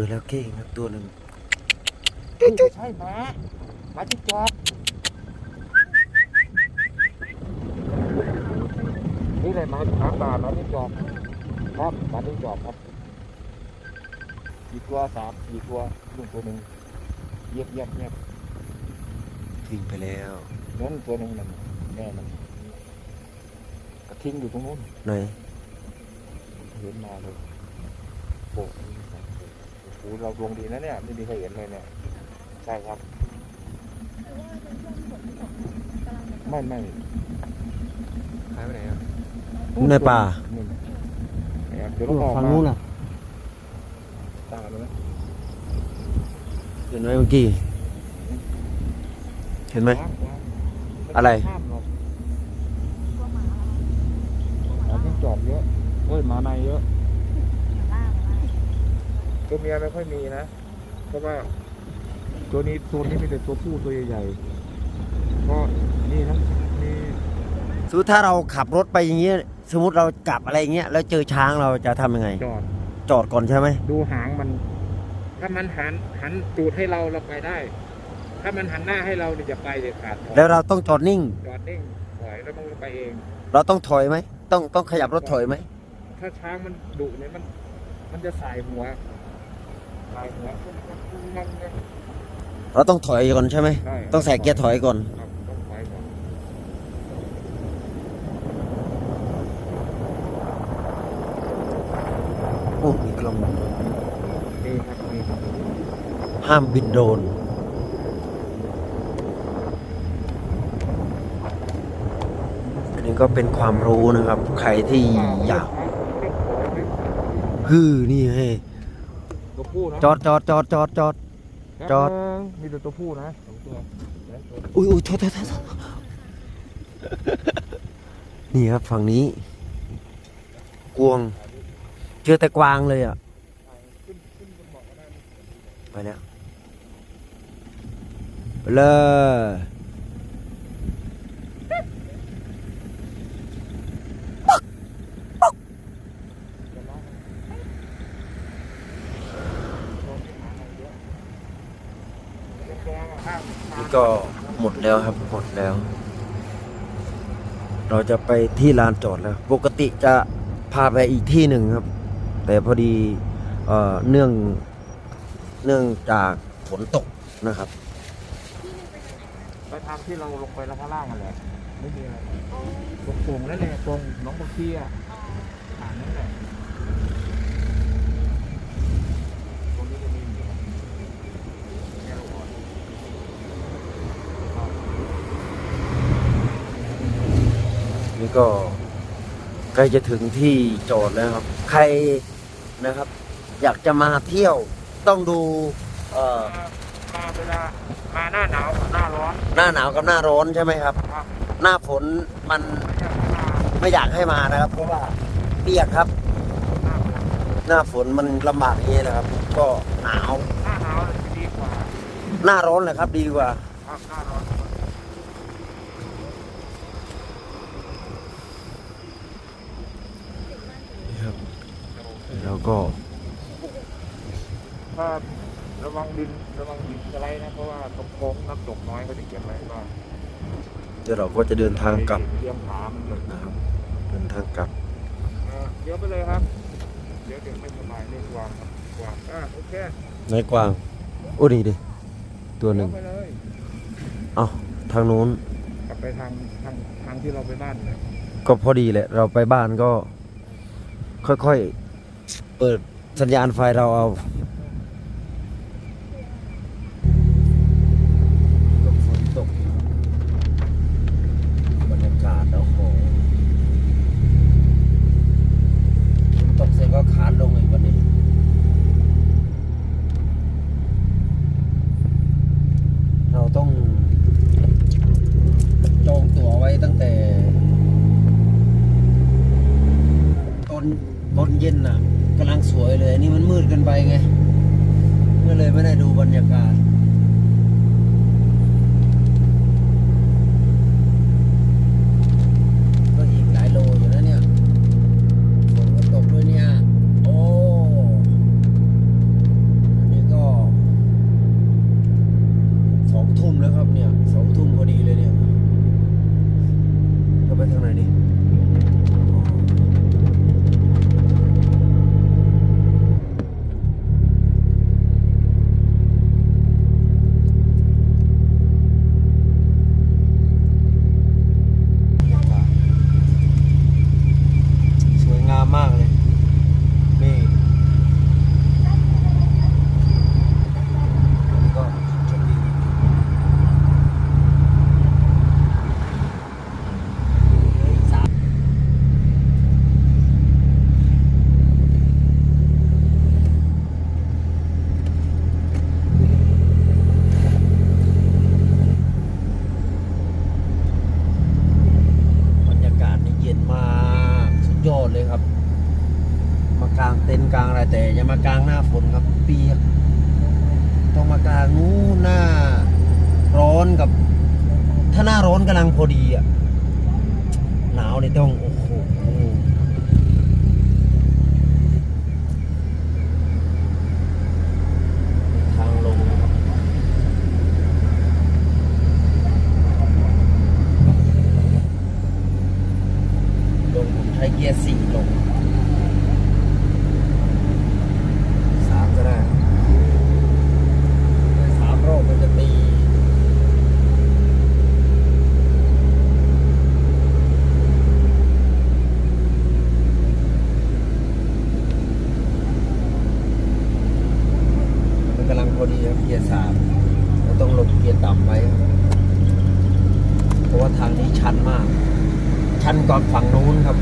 อแล้วเก้งครับตัวหนึ่งไม่ใช่หมาหมาที่จอบนี่เลยหมาหมาป่าหมาที่จอบครับหมาที่จอบครับกี่ตัวสามกี่ตัวลุงตัวหนึ่งเยียบเยียบเยียบทิ้งไปแล้วนั่นตัวหนึ่งมันแม่มันกระทิ้งอยู่ตรงนู้นไหนเห็นมาเลยโอ้โห โอ้โหเราดวงดีนะเนี่ย ไม่มีใครเห็นเลยเนี่ย ใช่ครับ ไม่ไม่หายไปไหนอะในป่านี่เนี่ยเดี๋ยวเราออกฝั่งมานู้นน่ะตามเลยนะเห็นไหมเมื่อกี้ เห็นไหมว้าวว้าวอะไรข้ามหรอกหมาที่จอดเยอะเฮ้ยหมาในเยอะ ตัวเมียไม่ค่อยมีนะ เพราะว่า ตัวนี้ตัวนี้มีแต่ตัวผู้ตัวใหญ่ๆก็นี่นะนี่สมมติถ้าเราขับรถไปอย่างเงี้ยสมมติเรากลับอะไรอย่างเงี้ยแล้วเจอช้างเราจะทำยังไง จอด จอดก่อนใช่ไหมดูหางมัน ถ้ามันหันหันตูดให้เราเราไปได้ ถ้ามันหันหน้าให้เราเนี่ยจะไปเด็ดขาดแล้วเราต้องจอดนิ่ง จอดนิ่งปล่อยแล้วมันก็ไปเอง เราต้องถอยไหมต้องต้องขยับรถถอยไหมถ้าช้างมันดุเนี่ยมัน มันจะสายหัว สายหัวเราต้องถอยก่อนใช่ไหมใช่ต้องใส่เกียร์ถอยก่อน ครับต้องถอยก่อนโอ้มีกล้องนี่ครับนี่ครับห้ามบินโดรนอันนี้ก็เป็นความรู้นะครับ ใครที่อยาก ฮือนี่ให้ตัว ผู้นะจอดจอดจอดจอดจอด จอดมีแต่ตัวผู้นะสองตัวแล้วตัวอุ้ยอุ้ยโทษโทษโทษโทษนี่ครับฝั่งนี้ กวง เจอแต่กวางเลยอะขึ้นขึ้นบนเบาะก็ได้นะไปแล้วไปเลย นี่ก็หมดแล้วครับหมดแล้ว เราจะไปที่ลานจอดแล้ว ปกติจะพาไปอีกที่หนึ่งครับ แต่พอดีเอ่อเนื่องเนื่องจากฝนตกนะครับ ไปทางที่เราลงไปแล้วข้างล่างกันแหละไม่มีอะไรตรงโป่งนั่นแหละตรงหน้องบักเคียอ่านนั่นแหละตรงนี้จะมีเหมือนแค่เราก่อนครับ นี่ ก็ใกล้จะถึงที่จอดแล้วครับ ใครนะครับ อยากจะมาเที่ยวต้องดู เอ่อ มาเวลามาหน้าหนาวกับหน้าร้อนหน้าหนาวกับหน้าร้อนใช่ไหมครับ ครับหน้าฝนมันไม่ใช่หน้าไม่อยากให้มานะครับ เพราะว่าเปียกครับ หน้าฝนหน้าฝนมันลำบากอย่างนี้นะครับ ก็หนาวหน้าหนาวเลยจะดีกว่าหน้าร้อนเลยครับ ดีกว่าครับหน้าร้อน แล้วก็ถ้าระวังดินระวังดินสไลด์นะเพราะว่าตรงโค้งน้ำตกน้อยเขาจะเก็บไว้ก็เดี๋ยวเราก็จะเดินทางกลับเตรียมขามันเลยนะครับ เดินทางกลับเออเดี๋ยวไปเลยครับ เดี๋ยวเดี๋ยวไม่สบายนี่วางครับวางอ่าโอเคในกวางโอ้ดีดิตัวหนึ่งเดี๋ยวไปเลยเอ้าทางนู้นกลับไปทางทางทางที่เราไปบ้านเลยก็พอดีแหละ เราไปบ้านก็ ค่อยๆ เปิดสัญญาณไฟเราเอาก็ฝนตกบรรยากาศแล้วโหฝนตกเสร็จก็ขาดลงอีกวันนี้ เราต้องจองตั๋วไว้ตั้งแต่ ตอนตอนเย็นน่ะกำลังสวยเลยอันนี่มันมืดเกัน ไปไงก็เลยไม่ได้ดูบรรยากาศางเต็นกลางอะไรแต่อย่ามากลางหน้าฝนครับเปียกต้องมากลางนู้หน้าร้อนกับ ถ้าหน้าร้อนกำลังพอดีอะหนาวเนี่ยต้อง ต่ำไว้ เพราะว่าทางนี้ชันมาก ชันก่อนฝั่งนู้นครับ